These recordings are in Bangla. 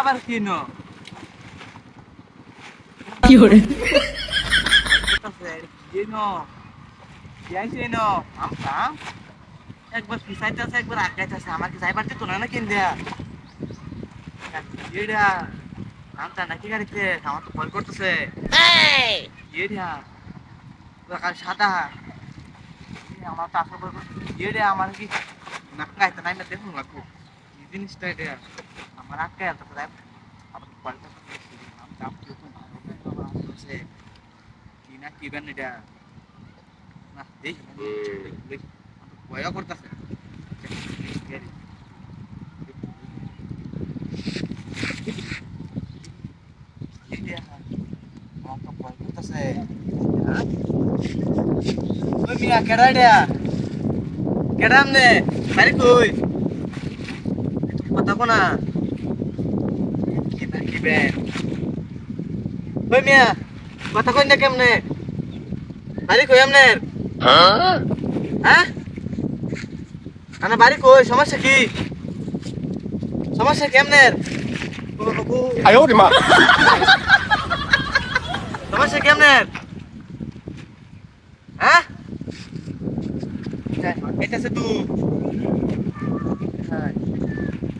আবার কি আম একবার পিছাইতেছে একবার আগাইতেছে আমার কি যাইবার দিত না না কিন দেয়া এটা আমটা নাকি গাড়িতে? আমার তো ভয় করতেছে। এটা কাল সাদা। আমার তো করতেছে এটা আমার কি নাকাইতে নাই না দেখুন লাগবো। জিনিসটা এটা আমার আটকে আছে প্রায় আবার পাল্টা আম চাপ দিয়ে তো ভালো করে বাবা আসছে কি না কি বেন এটা না দেখি দেখি ভয় করতেছে ওই মিয়া কেডা এটা কেডা আমনে বাড়ি কই কথা কোনা ওই মিয়া কথা কই না কেমনে? বাড়ি কই আমনের হ্যাঁ? না বাড়ি কই সমস্যা কি? সমস্যা কেমনের? আয়ো রে মা। সমস্যা কেমনের? হ্যাঁ? এটা সে তুই হ্যাঁ।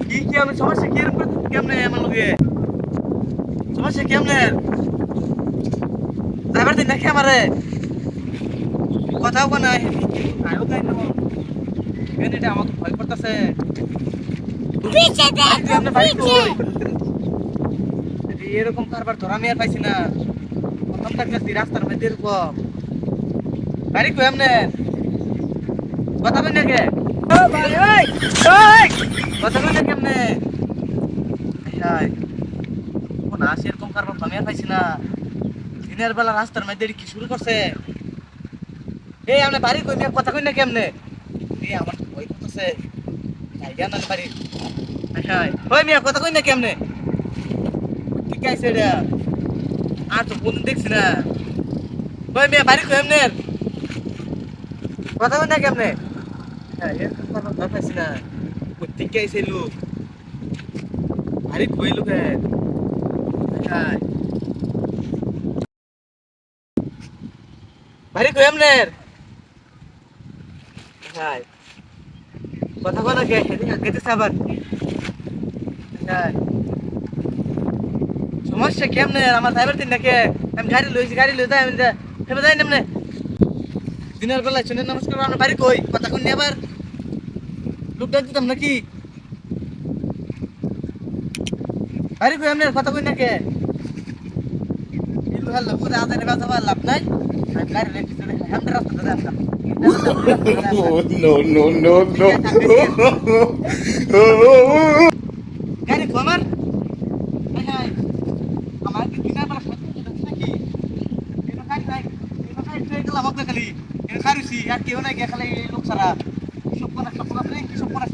কি কি আমি সমস্যা কি এরকম কেমনে আমার লগে? সমস্যা কেমনের ড্রাইভার দিন নাকি আমারে। কথাও কোনা আয়ো তাই না কেন এটা আমাকে ভয় করতেছে? এরকম কারবার ধরা আমি আর পাইছি না প্রথম থাকতেছি রাস্তার মধ্যে এরকম। গাড়ি কই আমনে কথা নাকি আর পাইছি না দিনের বেলা রাস্তার কি শুরু করছে বাড়ি কই কথা কই নাকি আমনে এই আমার না বাড়ি ওই মিয়া কথা কই নাকি আমনে ঠিক আছে আর তো কোন দেখছি না ওই মেয়ে বাড়ি কই কথা কই না কেমনে ঠিক আছে লোক বাড়ি কই লোক বাড়ি কই এমনে হ্যাঁ কথা কই না কে আগে হ্যাঁ সমস্যা কেমনে আমার ড্রাইভার দিন নাকি। আমি গাড়ি লইছি গাড়ি লই তাই আমি ফেলে যাই নেমনে দিনের বেলা শুনে নমস্কার আমার বাড়ি কই? কথা কোন আবার। লোক ডাক দিতাম নাকি? বাড়ি কই এমনি কথা কই বেলা সত্যি নাকি? খালি। আর কেউ নাই গিয়ে খালি লোক সারা সব কোনা সব কোনা সব কোনা